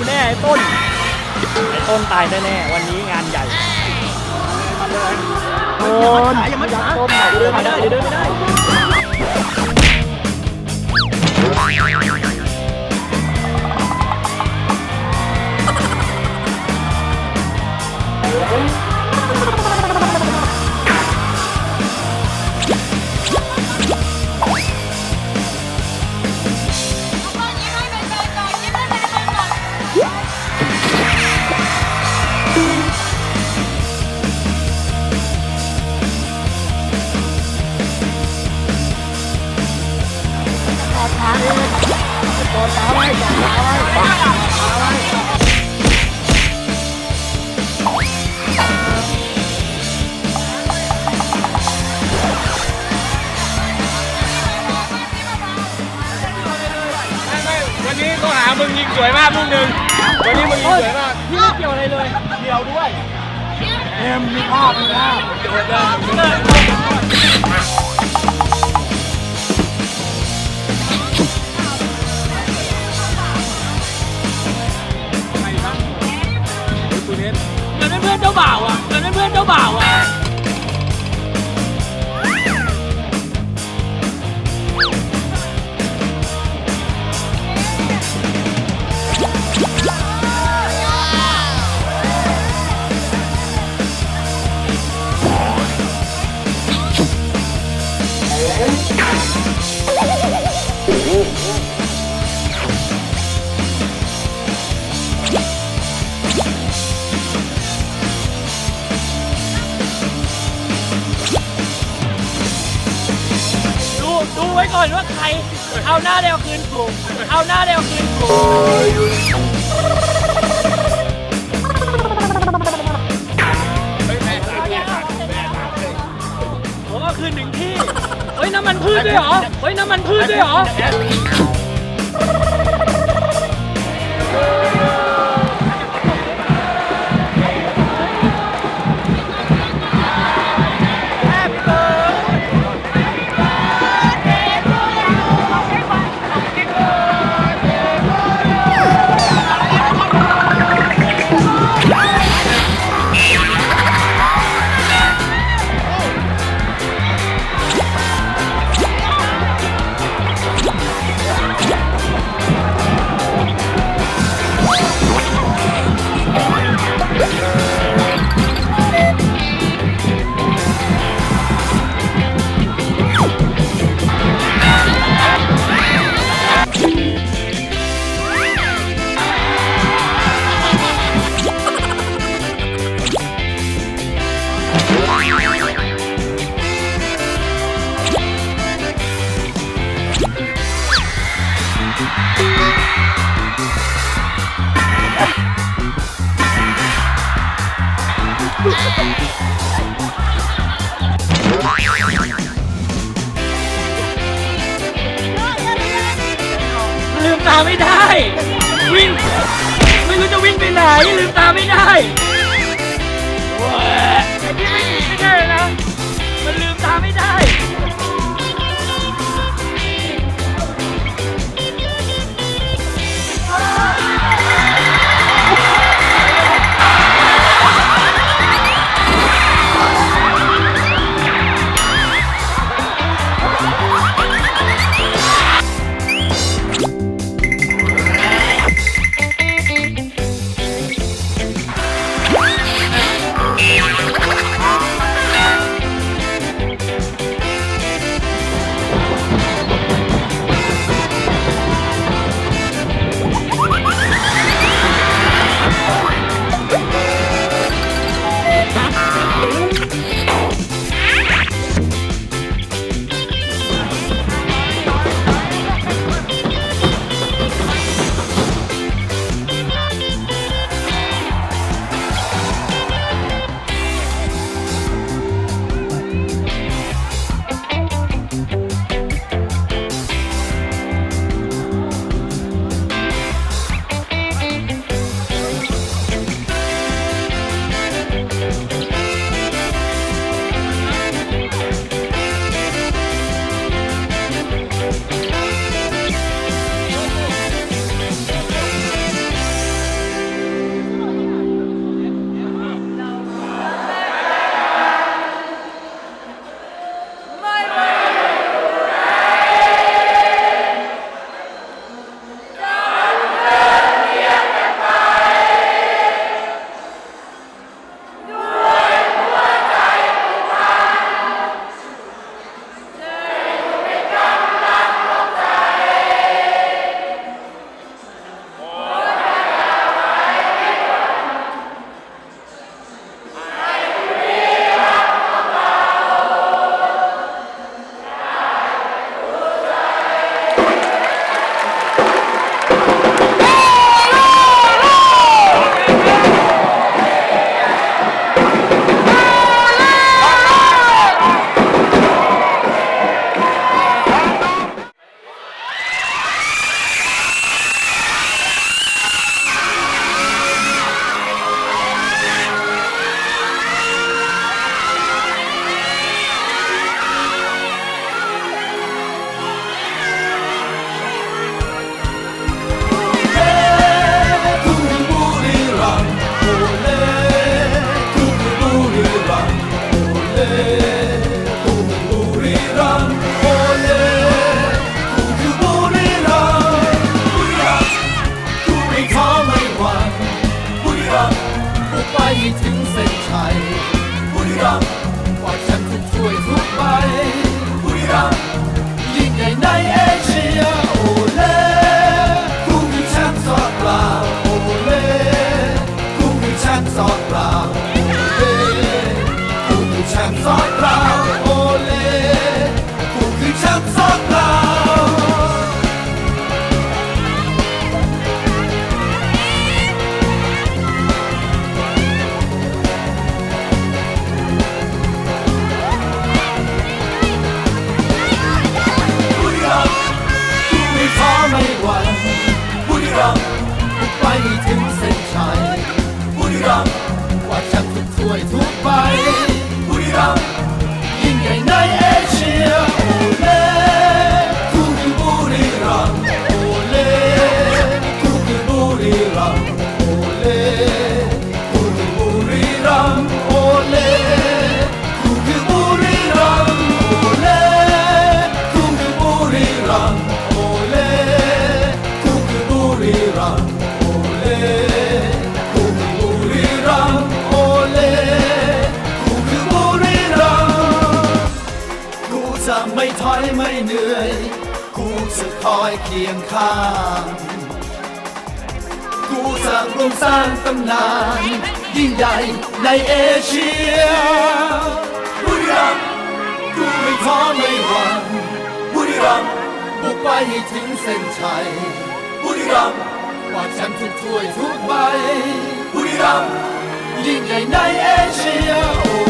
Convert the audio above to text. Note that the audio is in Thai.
กูแน่ไอ้ต้น ไอ้ต้นตายแน่ๆวันนี้งานใหญ่โดนอย่ามาจับต้นเดินไม่ได้เดี๋ยวเดิ นไม่ได้วันนี้เขาหามึงยิงสวยมากลูกหนึ่งวันนี้มึงยิงสวยมากพี่ไม่เกี่ยวอะไรเลยเกี่ยวด้วยเอ็มมีภาพมีภาพตัว ก่อนว่าใคร เอาหน้าเดวคืนกูเอาหน้าเดวคืนกูผมเอาคืนหนึ่งที่ เฮ้ยน้ำมันพืชด้วยเหรอ เฮ้ยน้ำมันพืชด้วยเหรอ มตาไม่ได้ วิ่ง ไม่รู้จะวิ่งไปไหนลืมตาไม่ได้ไอ้ที่ไม่ไม่ได้นะ มันลืมตาไม่ได้ ถอยไม่เหนื่อย กูจะคอยเคียงข้าง กูจะร่วมสร้างตำนาน ยิ่งใหญ่ในเอเชียบุรีรัมย์กูไม่ท้อไม่หวังบุรีรัมย์บุกไปถึงเส้นชัยบุรีรัมย์กวาดแชมป์ทุกถ้วยทุกใบบุรีรัมย์ยิ่งใหญ่ในเอเชีย